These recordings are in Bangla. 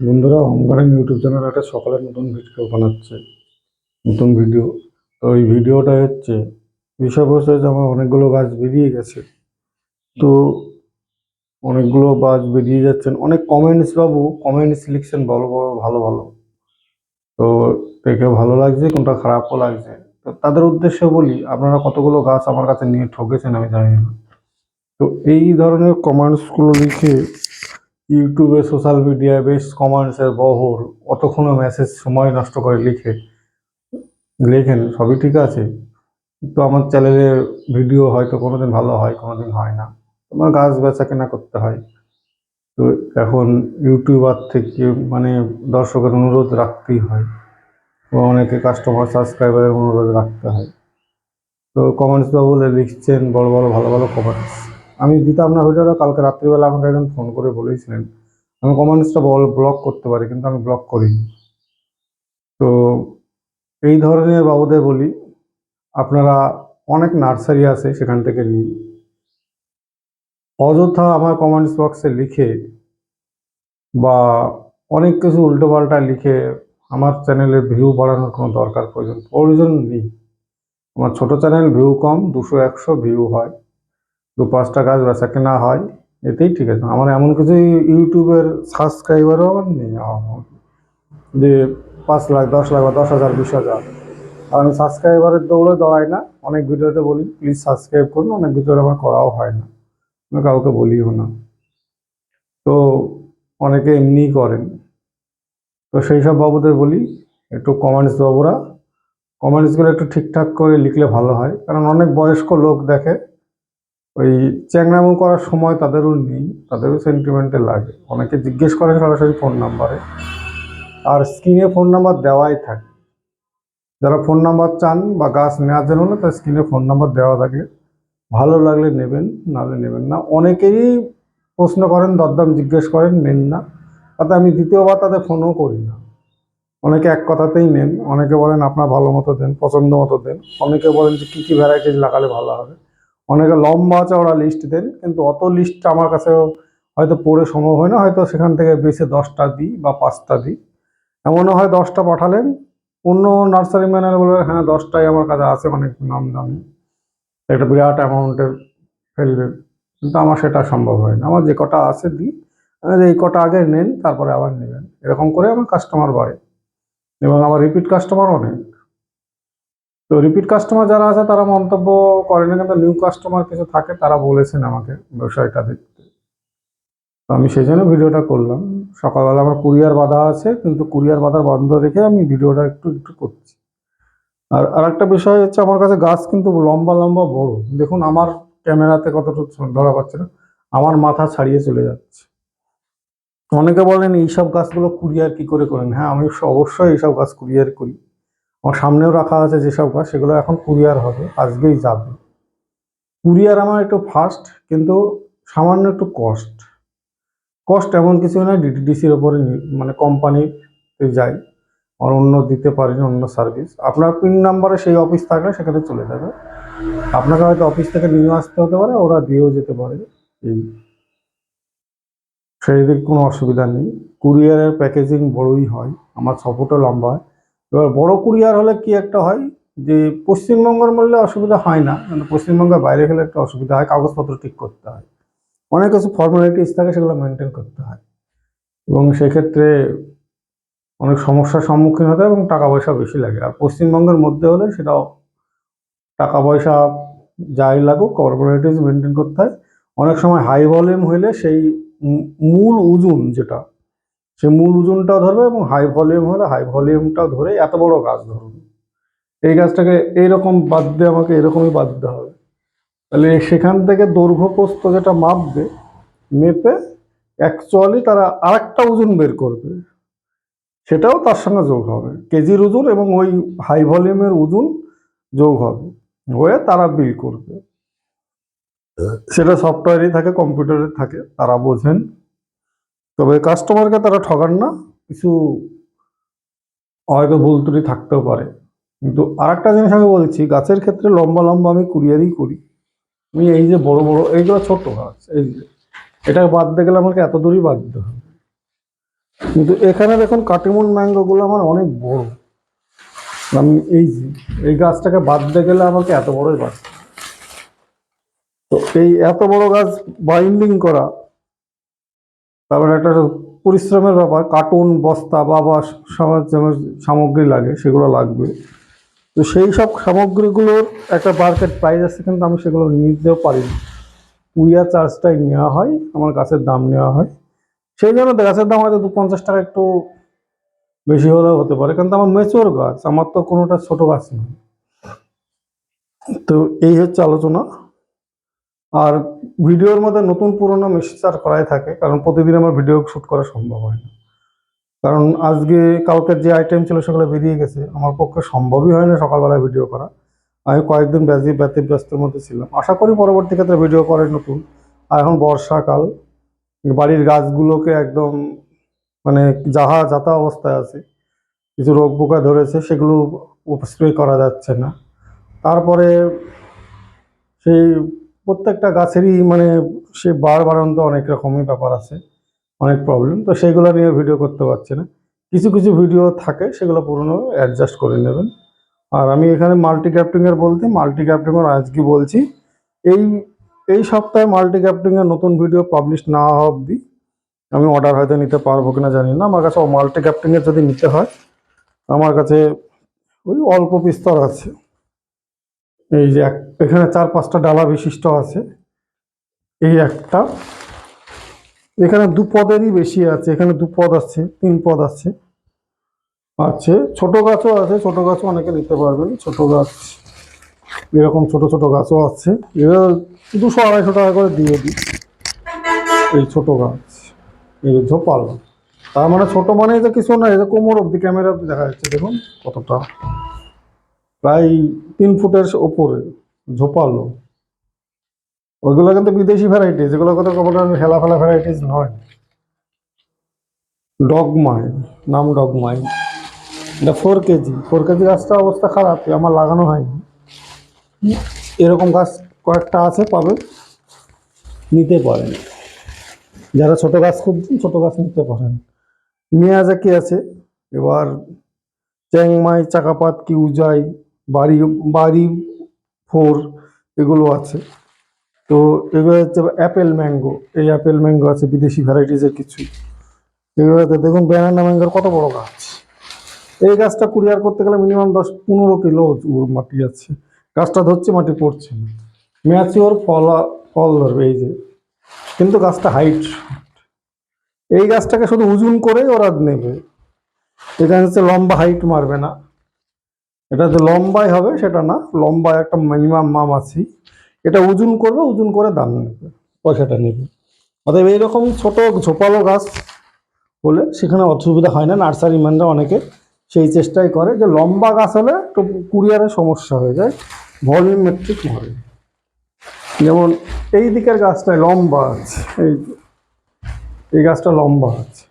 বন্ধুরা হোমগার্ডেন ইউটিউব চ্যানেল একটা সকালের নতুন ভিডিও বানাচ্ছে। নতুন ভিডিও তো এই ভিডিওটা হচ্ছে বিষয়বস্তু হচ্ছে আমার অনেকগুলো গাছ বেরিয়ে গেছে। তো অনেকগুলো গাছ বেরিয়ে যাচ্ছেন অনেক কমেন্টস বাবু কমেন্টস লিখছেন বড় বড় ভালো ভালো। তো দেখে ভালো লাগছে, কোনটা খারাপও লাগছে। তো তাদের উদ্দেশ্যে বলি, আপনারা কতগুলো গাছ আমার কাছে নিয়ে ঠকেছেন আমি জানি না। তো এই ধরনের কমেন্টসগুলো লিখে ইউটিউবে, সোশ্যাল মিডিয়ায় বেশ কমেন্টসের বহর অতক্ষণও মেসেজ সময় নষ্ট করে লিখে, লেখেন, সবই ঠিক আছে। তো আমার চ্যানেলে ভিডিও হয়তো কোনোদিন ভালো হয়, কোনোদিন হয় না। আমার গাছ বেচা কেনা করতে হয়। তো এখন ইউটিউবার থেকে মানে দর্শকের অনুরোধ রাখতেই হয়। অনেকে কাস্টমার সাবস্ক্রাইবারের অনুরোধ রাখতে হয়। তো কমেন্টস বলে লিখছেন বড় বড় ভালো ভালো কমেন্টস আমি দিতাম না ভিডিওটা, কালকে রাত্রিবেলা আমাকে একজন ফোন করে বলেছিলেন, আমি কমেন্টসটা বল ব্লক করতে পারি, কিন্তু আমি ব্লক করিনি। তো এই ধরনের বাবুদের বলি, আপনারা অনেক নার্সারি আছে সেখান থেকে নিন। অযথা আমার কমেন্টস বক্সে লিখে বা অনেক কিছু উল্টোপাল্টা লিখে আমার চ্যানেলে ভিউ বাড়ানোর কোনো দরকার প্রয়োজন প্রয়োজন নেই। আমার ছোট চ্যানেল ভিউ কম, দুশো, একশো ভিউ হয়। দু পাঁচটা গাছ বেচা কেনা হয়, এতেই ঠিক আছে। আমার এমন কিছু ইউটিউবের সাবস্ক্রাইবারও আমার নেই যে পাঁচ লাখ, দশ লাখ বা দশ হাজার, বিশ হাজার। আর আমি সাবস্ক্রাইবারের দৌড়ে দৌড়াই না, অনেক ভিডিওতে বলি প্লিজ সাবস্ক্রাইব করুন, অনেক ভিডিওতে আমার করাও হয় না। কাউকে বলিও না। তো অনেকে এমনিই করেন। তো সেই সব বাবুদের বলি, একটু কমেন্টস বাবুরা কমেন্টসগুলো একটু ঠিকঠাক করে লিখলে ভালো হয়, কারণ অনেক বয়স্ক লোক দেখে ওই চ্যাংরামো করার সময় তাদেরও নেই, তাদেরও সেন্টিমেন্টে লাগে। অনেকে জিজ্ঞেস করে সরাসরি ফোন নাম্বারে আর স্ক্রিনে ফোন নাম্বার দেওয়াই থাকে। যারা ফোন নাম্বার চান বা গাছ নেওয়ার জন্য না তার স্ক্রিনে ফোন নাম্বার দেওয়া থাকলে ভালো লাগলে নেবেন, নাহলে নেবেন না। অনেকেরই প্রশ্ন করেন, দরদাম জিজ্ঞেস করেন, নেন না। তাতে আমি দ্বিতীয়বার তাদের ফোনও করি না। অনেকে এক কথাতেই নেন। অনেকে বলেন, আপনার ভালো মতো দেন, পছন্দ মতো দেন। অনেকে বলেন যে, কী কী ভ্যারাইটিস লাগালে ভালো হবে? অনেকে লম্বা চওড়া লিস্ট দেন, কিন্তু অত লিস্ট আমার কাছে হয়তো পড়ে সম্ভব হয় না, হয়তো সেখান থেকে বেছে দশটা দিই বা পাঁচটা দিই। এমনও হয় দশটা পাঠালেন, অন্য নার্সারি ম্যানের বলে হ্যাঁ দশটাই আমার কাছে আছে অনেক নাম দামি একটা বিরাট অ্যামাউন্টের ফেলবে, কিন্তু আমার সেটা সম্ভব হয় না। আমার যে কটা আছে দিই এই কটা আগে নেন, তারপরে আবার নেবেন। এরকম করে আমার কাস্টমার বাড়ে। এবং আমার রিপিট কাস্টমার অনেক তো রিপিট কাস্টমার যারা আছে, তারা মন্তব্য করে না কিন্তু নিউ কাস্টমার কিছু থাকে, তারা বলেছেন আমাকে বিষয়টা দেখতে। তো আমি সেই জন্য ভিডিওটা করলাম। সকালবেলা আমার কুরিয়ার বাধা আছে, কিন্তু কুরিয়ার বাধা বন্ধ রেখে আমি ভিডিওটা একটু একটু করছি। আর আরেকটা বিষয় হচ্ছে, আমার কাছে গাছ কিন্তু লম্বা লম্বা বড়। দেখুন, আমার ক্যামেরাতে কতটুকু ধরা পাচ্ছে না, আমার মাথা ছাড়িয়ে চলে যাচ্ছে। অনেকে বলেন, এইসব গাছগুলো কুরিয়ার কি করে করেন? হ্যাঁ আমি অবশ্যই এইসব গাছ কুরিয়ার করি। আমার সামনেও রাখা আছে যেসব গাছ, সেগুলো এখন কুরিয়ার হবে, আজকেই যাবে। কুরিয়ার আমার একটু ফাস্ট কিন্তু সামান্য একটু কস্ট কস্ট এমন কিছু না ডিটিডিসির ওপরে মানে কোম্পানিতে যাই, আর অন্য দিতে পারেন অন্য সার্ভিস আপনার পিন নাম্বারে সেই অফিস থাকলে সেখানে চলে যাবে। আপনাকে হয়তো অফিস থেকে নিয়ে আসতে হতে পারে, ওরা দিয়েও যেতে পারে। এই। সেই দিক কোনো অসুবিধা নেই। কুরিয়ারের প্যাকেজিং বড়ই হয়, আমার ছ লম্বা হয়। এবার বড় কুরিয়ার হলে কি একটা হয়? যে পশ্চিমবঙ্গের মূল্যে অসুবিধা হয় না। কিন্তু পশ্চিমবঙ্গের বাইরে গেলে একটা অসুবিধা হয়, কাগজপত্র ঠিক করতে হয়। অনেক কিছু ফর্মালিটিস থাকে সেগুলো মেনটেন করতে হয়। এবং সেক্ষেত্রে অনেক সমস্যার সম্মুখীন হতে হয় এবং টাকা পয়সা বেশি লাগে। আর পশ্চিমবঙ্গের মধ্যে হলে সেটাও টাকা পয়সা যাই লাগুক কর্পোরেটিভ মেনটেন করতে হয়। অনেক সময় হাই ভলিউম হলে সেই মূল ওজন যেটা সে মূল ওজনটাও ধরবে এবং হাই ভলিউম হলে হাই ভলিউমটাও ধরে এত বড় গাছ ধরুন। এই গাছটাকে এইরকম বাদ দিয়ে আমাকে এরকমই বাদ দিতে হবে। তাহলে সেখান থেকে দৈর্ঘ্য প্রস্থ যেটা মাপবে, মেপে অ্যাকচুয়ালি তারা আরেকটা ওজন বের করবে। সেটাও তার সঙ্গে যোগ হবে। কেজির ওজন এবং ওই হাই ভলিউমের ওজন যোগ হবে। হয়ে তারা বিল করবে। সেটা সফটওয়্যারই থাকে কম্পিউটারে থাকে, তারা বোঝেন। তবে কাস্টমারকে তারা ঠকান না, কিছু হয়তো ভুল ত্রুটি থাকতেও পারে। কিন্তু আরেকটা জিনিস আমি বলছি, গাছের ক্ষেত্রে লম্বা লম্বা আমি কুরিয়ারই করি। আমি এই যে বড় বড় এইগুলো ছোট গাছ, এই যে, এটা বাদ দিয়ে গেলে আমাকে এত দূরই বাদ দিতে হবে। কিন্তু এখানে দেখুন কাটিমুন ম্যাঙ্গোগুলো আমার অনেক বড়। আমি এই যে, এই গাছটাকে বাঁধতে গেলে আমাকে এত বড়ই বাঁধ তো এই এত বড় গাছ বাইন্ডিং করা তারপরে একটা পরিশ্রমের ব্যাপার কার্টুন বস্তা বা বা সামগ্রী লাগে সেগুলো লাগবে। তো সেই সব সামগ্রীগুলোর একটা মার্কেট প্রাইস আছে কিন্তু আমি সেগুলো নিতেও পারি না কুইয়া চার্জটাই নেওয়া হয়, আমার গাছের দাম নেওয়া হয়। সেই জন্য গাছের দাম হয়তো দু পঞ্চাশ টাকা একটু বেশি হলেও হতে পারে, কিন্তু আমার মেচোর গাছ, আমার তো কোনোটা ছোট গাছ নয়। তো এই হচ্ছে আলোচনা। আর ভিডিওর মধ্যে নতুন পুরনো মিক্সচার করাই থাকে, কারণ প্রতিদিন আমার ভিডিও শ্যুট করা সম্ভব হয় না। কারণ আজকে কালকে যে আইটেম ছিল সেগুলো বেরিয়ে গেছে, আমার পক্ষে সম্ভবই হয় না সকালবেলায় ভিডিও করা। আমি কয়েকদিন ব্যাজি ব্যতি ব্যস্তের মধ্যে ছিলাম। আশা করি পরবর্তী ক্ষেত্রে ভিডিও করে নতুন। আর এখন বর্ষাকাল, বাড়ির গাছগুলোকে একদম মানে যাহা যাতা অবস্থায় আছে, কিছু রোগ পোকা ধরেছে, সেগুলো স্প্রে করা যাচ্ছে না। তারপরে সেই প্রত্যেকটা গাছেরই মানে সে বার বাড়ন্ত অনেক রকমই ব্যাপার আছে, অনেক প্রবলেম তো সেগুলো নিয়ে ভিডিও করতে পারছি না। কিছু কিছু ভিডিও থাকে, সেগুলো পুরনো অ্যাডজাস্ট করে নেবেন। আর আমি এখানে মাল্টি ক্যাপ্টিংয়ের বলতে মাল্টি ক্যাপ্টিংয়ের আজকে বলছি, এই এই সপ্তাহে মাল্টি ক্যাপ্টিংয়ের নতুন ভিডিও পাবলিশ না হওয়া অবধি আমি অর্ডার হয়তো নিতে পারব কিনা জানি না। আমার কাছে মাল্টি ক্যাপ্টিংয়ের যদি নিতে হয়, আমার কাছে ওই অল্প বিস্তর আছে। এই যে এক- এখানে চার পাঁচটা ডালা বিশিষ্ট আছে। এই একটা। এখানে দু পদেরই বেশি আছে। এখানে দু পদ আছে, তিন পদ আছে। আছে। ছোট গাছও আছে। ছোট গাছও অনেকে নিতে পারবেন। ছোট গাছ, এরকম ছোট ছোট গাছও আছে। এগুলো দুশো আড়াইশো টাকা করে দিয়ে দিই। এই ছোট গাছ, এই ঝোপাল। তার মানে ছোট মানে যে কিছু না যে কোমর অব্দি ক্যামেরা অব্দি দেখা যাচ্ছে। দেখুন কতটা। প্রায় তিন ফুটের ওপরে, ঝোপালো। ওইগুলো কিন্তু বিদেশি ভ্যারাইটিস এগুলো কত কখনো হেলা ফেলা ভ্যারাইটিস নয়। ডগমাই, নাম ডগমাই। এটা ফোর কেজি। ফোর কেজি গাছটা অবস্থা খারাপ আমার লাগানো হয়নি। এরকম গাছ কয়েকটা আছে, পাবে। নিতে পারেন। যারা ছোট গাছ খুঁজছেন, ছোট গাছ নিতে পারেন। মেয়াজা কি আছে? এবার চ্যাংমাই, চাকাপাত কি উজাই বাড়ি বাড়ি ফোর এগুলো আছে। তো এগুলো হচ্ছে অ্যাপেল ম্যাঙ্গো। এই অ্যাপেল ম্যাঙ্গো আছে, বিদেশি ভ্যারাইটিসের কিছু। এগুলোতে দেখুন ব্যানানা ম্যাঙ্গোর কত বড় গাছ। এই গাছটা কুরিয়ার করতে গেলে মিনিমাম দশ, পনেরো কিলো মাটি আছে। গাছটা ধরছে, মাটি পড়ছে না। ম্যাচিওর ফল ফল ধরবে, এই যে। কিন্তু গাছটা হাইট এই গাছটাকে শুধু উজুন করেই ওরা নেবে। এখানে হচ্ছে লম্বা হাইট মারবে না। এটা যে লম্বাই হবে সেটা না, লম্বায় একটা মিনিমাম মাম আছে। এটা ওজন করবে, ওজন করে দাম নেবে, পয়সাটা নেবে। অতএব এইরকম ছোট ঝোপালো গাছ হলে সেখানে অসুবিধা হয় না, নার্সারি ম্যানরা অনেকে সেই চেষ্টাই করে যে লম্বা গাছ হলে একটু কুরিয়ারের সমস্যা হয়ে যায় ভলিউম মেট্রিক মরে যেমন এই দিকের গাছটায় লম্বা আছে, এই এই গাছটা লম্বা আছে।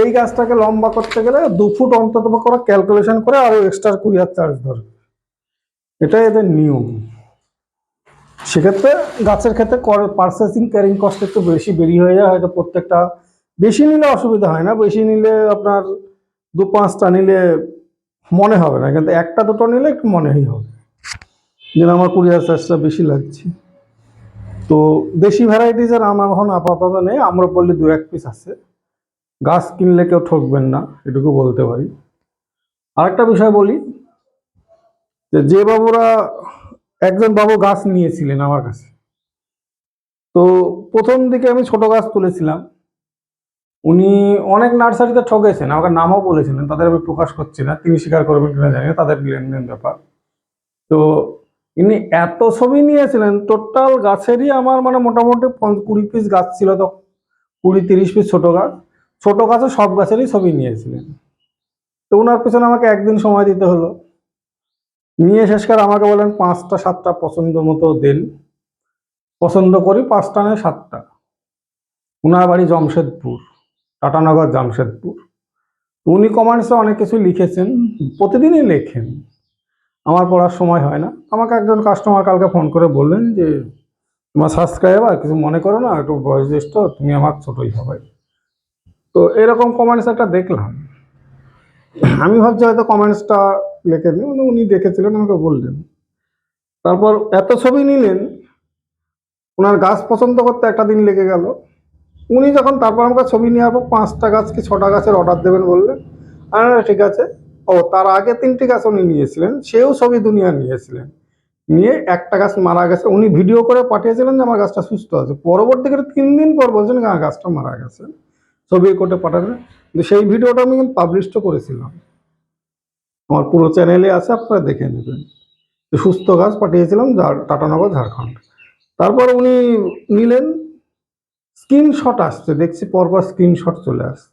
এই গাছটাকে লম্বা করতে গেলে দু ফুট অন্তত করে ক্যালকুলেশন করে আরও এক্সট্রা কুরিয়ার চার্জ ধরবে এটাই এদের নিয়ম। সেক্ষেত্রে গাছের ক্ষেত্রে পার্সেসিং ক্যারিং কস্ট একটু বেশি বেরিয়ে হয়ে যায়, হয়তো প্রত্যেকটা বেশি নিলে অসুবিধা হয় না, বেশি নিলে আপনার দু পাঁচটা নিলে মনে হবে না, কিন্তু একটা দুটো নিলে একটু মনেই হবে। যেন আমার কুরিয়ার চার্জটা বেশি লাগছে। তো দেশি ভ্যারাইটিসের আম এখন আপাতত নেই আমরা বললে দু এক পিস আছে। গাছ কিনলে কেউ ঠকবেন না, এটুকু বলতে পারি। আরেকটা বিষয় বলি, যে যে বাবুরা, একজন বাবু গাছ নিয়েছিলেন আমার কাছে। তো প্রথম দিকে আমি ছোট গাছ তুলেছিলাম। উনি অনেক নার্সারিতে ঠকেছেন, আমাকে নামও বলেছিলেন, তাদের আমি প্রকাশ করছি না, তিনি স্বীকার করবেন কিনা জানি না, তাদের লেনদেন ব্যাপার। তো ইনি এত ছবি নিয়েছিলেন, টোটাল গাছেরই আমার মানে মোটামুটি কুড়ি পিস গাছ ছিল তো, কুড়ি তিরিশ পিস ছোট গাছ। ছোট গাছে সব গাছেরই ছবি নিয়েছিলেন। তো ওনার পিছনে আমাকে একদিন সময় দিতে হলো। নিয়ে শেষকার আমাকে বলেন, পাঁচটা, সাতটা পছন্দ মতো দিন। পছন্দ করি পাঁচটা নয়, সাতটা। ওনার বাড়ি জামশেদপুর, টাটানগর জামশেদপুর। উনি কমেন্টসে অনেক কিছু লিখেছেন, প্রতিদিনই লেখেন। আমার পড়ার সময় হয় না। আমাকে একজন কাস্টমার কালকে ফোন করে বললেন যে, তোমার সাবস্ক্রাইবার কিছু মনে করো না, একটু বয়োজ্যেষ্ঠ, তুমি আমার ছোটই হবে। তো এরকম কমেন্টস একটা দেখলাম। আমি ভাবছি হয়তো কমেন্টসটা লেখেনি মানে উনি দেখেছিলেন আমাকে বললেন। তারপর এত ছবি নিলেন ওনার গাছ পছন্দ করতে একটা দিন লেগে গেল। উনি যখন তারপর আমাকে ছবি নেওয়ার পর পাঁচটা গাছ কি ছটা গাছের অর্ডার দেবেন বললেন আর ঠিক আছে। ও তার আগে তিনটি গাছ উনি নিয়েছিলেন সেও ছবি দুনিয়া নিয়েছিলেন। নিয়ে একটা গাছ মারা গেছে। উনি ভিডিও করে পাঠিয়েছিলেন যে আমার গাছটা সুস্থ আছে। পরবর্তীকালে তিন দিন পর বলছেন "হ্যাঁ, গাছটা মারা গেছে। ছবি করে পাঠাবেন কিন্তু সেই ভিডিওটা আমি কিন্তু পাবলিশও করেছিলাম। আমার পুরো চ্যানেলে আছে, আপনারা দেখে নেবেন। সুস্থ গাছ পাঠিয়েছিলাম টাটানগর ঝাড়খণ্ড। তারপর উনি নিলেন স্ক্রিনশট আসছে। দেখছি পরপর স্ক্রিনশট চলে আসছে।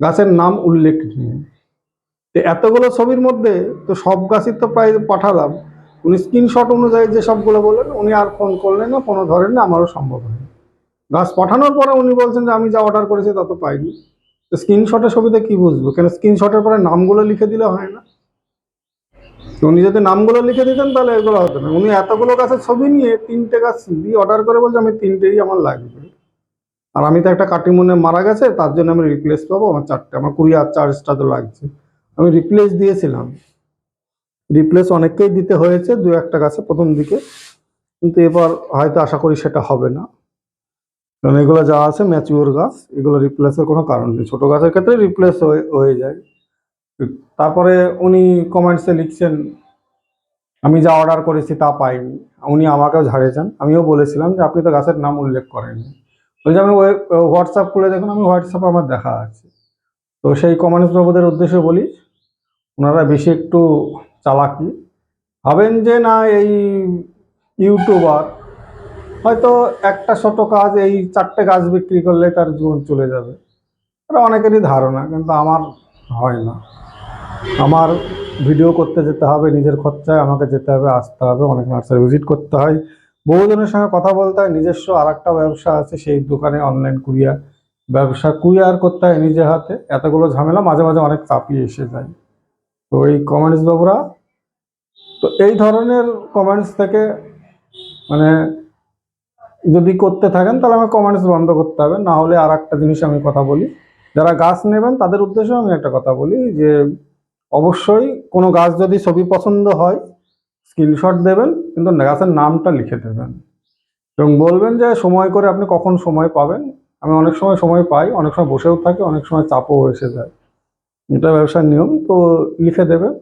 গাছের নাম উল্লেখ নিয়ে তো এতগুলো ছবির মধ্যে তো সব গাছই তো প্রায় পাঠালাম। উনি স্ক্রিনশট অনুযায়ী যে সবগুলো বললেন, উনি আর ফোন করলেন না ফোনও ধরেন না আমারও সম্ভব হয়নি। গাছ পাঠানোর পরে উনি বলছেন যে, আমি যা অর্ডার করেছি তা তো পাইনি। স্ক্রিনশটের ছবিতে কি বুঝব? কেন স্ক্রিনশটের পরে নামগুলো লিখে দিলে হয় না? উনি যদি নামগুলো লিখে দিতেন, তাহলে এগুলো হতো না। উনি এতগুলো গাছের ছবি নিয়ে তিনটে গাছ দিয়ে অর্ডার করে বলছে, আমি তিনটেই আমার লাগবে। আর আমি তো একটা কাটিমনে মারা গেছে, তার জন্য আমি রিপ্লেস পাবো। আমার চারটে, আমার কুড়ি কুরিয়ার চার্জটা তো লাগছে। আমি রিপ্লেস দিয়েছিলাম। রিপ্লেস অনেককেই দিতে হয়েছে, দু একটা গাছে প্রথম দিকে। কিন্তু এবার হয়তো আশা করি সেটা হবে না। কারণ এগুলো যা আছে ম্যাচিওর গাছ, এগুলো রিপ্লেসের কোনো কারণ নেই। ছোটো গাছের ক্ষেত্রে রিপ্লেস হয়ে যায়। তারপরে উনি কমেন্টসে লিখছেন, আমি যা অর্ডার করেছি তা পাইনি। উনি আমাকেও ঝাড়িয়েছেন আমিও বলেছিলাম যে, আপনি তো গাছের নাম উল্লেখ করেননি। বলছি, আমি হোয়াটসঅ্যাপ খুলে দেখুন, আমি হোয়াটসঅ্যাপে আমার দেখা আছে। তো সেই কমেন্টস বাবুদের উদ্দেশ্যে বলি, ওনারা বেশি একটু চালাকি। ভাবেন যে, না, এই ইউটিউবার হয়তো একটা ছোট কাজ, এই চারটে গাছ বিক্রি করলে তার জীবন চলে যাবে। এটা অনেকেরই ধারণা, কিন্তু আমার হয় না। আমার ভিডিও করতে যেতে হবে, নিজের খরচায় আমাকে যেতে হবে, আসতে হবে, অনেক নার্সারি ভিজিট করতে হয়। বহুজনের সঙ্গে কথা বলতে হয়, নিজস্ব আর একটা ব্যবসা আছে, সেই দোকানে অনলাইন কুরিয়ার ব্যবসা। কুরিয়ার করতে হয় নিজের হাতে, এতগুলো ঝামেলা, মাঝে মাঝে অনেক চাপিয়ে এসে যায়। তো এই কমেন্টস বাবুরা তো এই ধরনের কমেন্টস থেকে মানে যদি করতে থাকেন, তাহলে আমার কমেন্টস বন্ধ করতে হবে। না হলে আর একটা জিনিস আমি কথা বলি। যারা গাছ নেবেন, তাদের উদ্দেশ্যে আমি একটা কথা বলি যে, অবশ্যই কোনো গাছ যদি ছবি পছন্দ হয় স্ক্রিনশট দেবেন, কিন্তু গাছের নামটা লিখে দেবেন। এবং বলবেন যে, সময় করে আপনি কখন সময় পাবেন? আমি অনেক সময় সময় পাই, অনেক সময় বসেও থাকি, অনেক সময় চাপও এসে যায়। এটা ব্যবসার নিয়ম, তো লিখে দেবেন।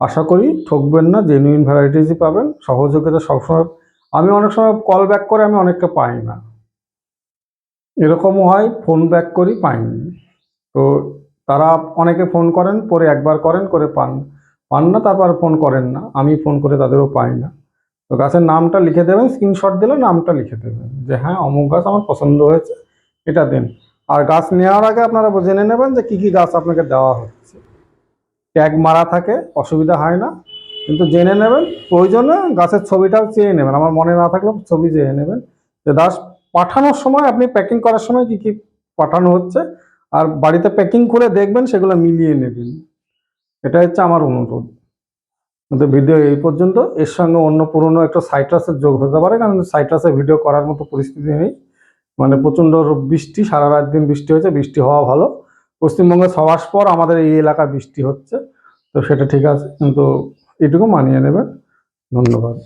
আশা করি ঠকবেন না জেনুইন ভ্যারাইটিসই পাবেন। সহযোগিতা সবসময় আমি অনেক সময় কল ব্যাক করে আমি অনেককে পাই না। এরকমও হয় ফোন ব্যাক করি, পাইনি। তো তারা অনেকে ফোন করেন, পরে একবার করেন, করে পান। পান না, তারপর ফোন করেন না। আমি ফোন করে তাদেরও পাই না। তো গাছের নামটা লিখে দেবেন স্ক্রিনশট দিলে নামটা লিখে দেবেন। যে হ্যাঁ অমুক গাছ আমার পছন্দ হয়েছে, এটা দিন। আর গাছ নেওয়ার আগে আপনারা জেনে নেবেন যে কী কী গাছ আপনাকে দেওয়া হচ্ছে। ট্যাগ মারা থাকে, অসুবিধা হয় না। কিন্তু জেনে নেবেন, প্রয়োজনে গাছের ছবিটাও চেয়ে নেবেন। আমার মনে না থাকলেও ছবি চেয়ে নেবেন। যে দাস, পাঠানোর সময় আপনি প্যাকিং করার সময় কী কী পাঠানো হচ্ছে, আর বাড়িতে প্যাকিং করে দেখবেন, সেগুলো মিলিয়ে নেবেন। এটা হচ্ছে আমার অনুরোধ। কিন্তু ভিডিও এই পর্যন্ত। এর সঙ্গে অন্য পুরনো একটা সাইট্রাসের যোগ হতে পারে, কারণ সাইট্রাসের ভিডিও করার মতো পরিস্থিতি নেই। মানে প্রচণ্ড বৃষ্টি, সারা রাত দিন বৃষ্টি হয়েছে, বৃষ্টি হওয়া ভালো। পশ্চিমবঙ্গে মাস পর আমাদের এই এলাকায় বৃষ্টি হচ্ছে। তো সেটা ঠিক আছে, কিন্তু এটুকু মানিয়ে নেবেন। ধন্যবাদ।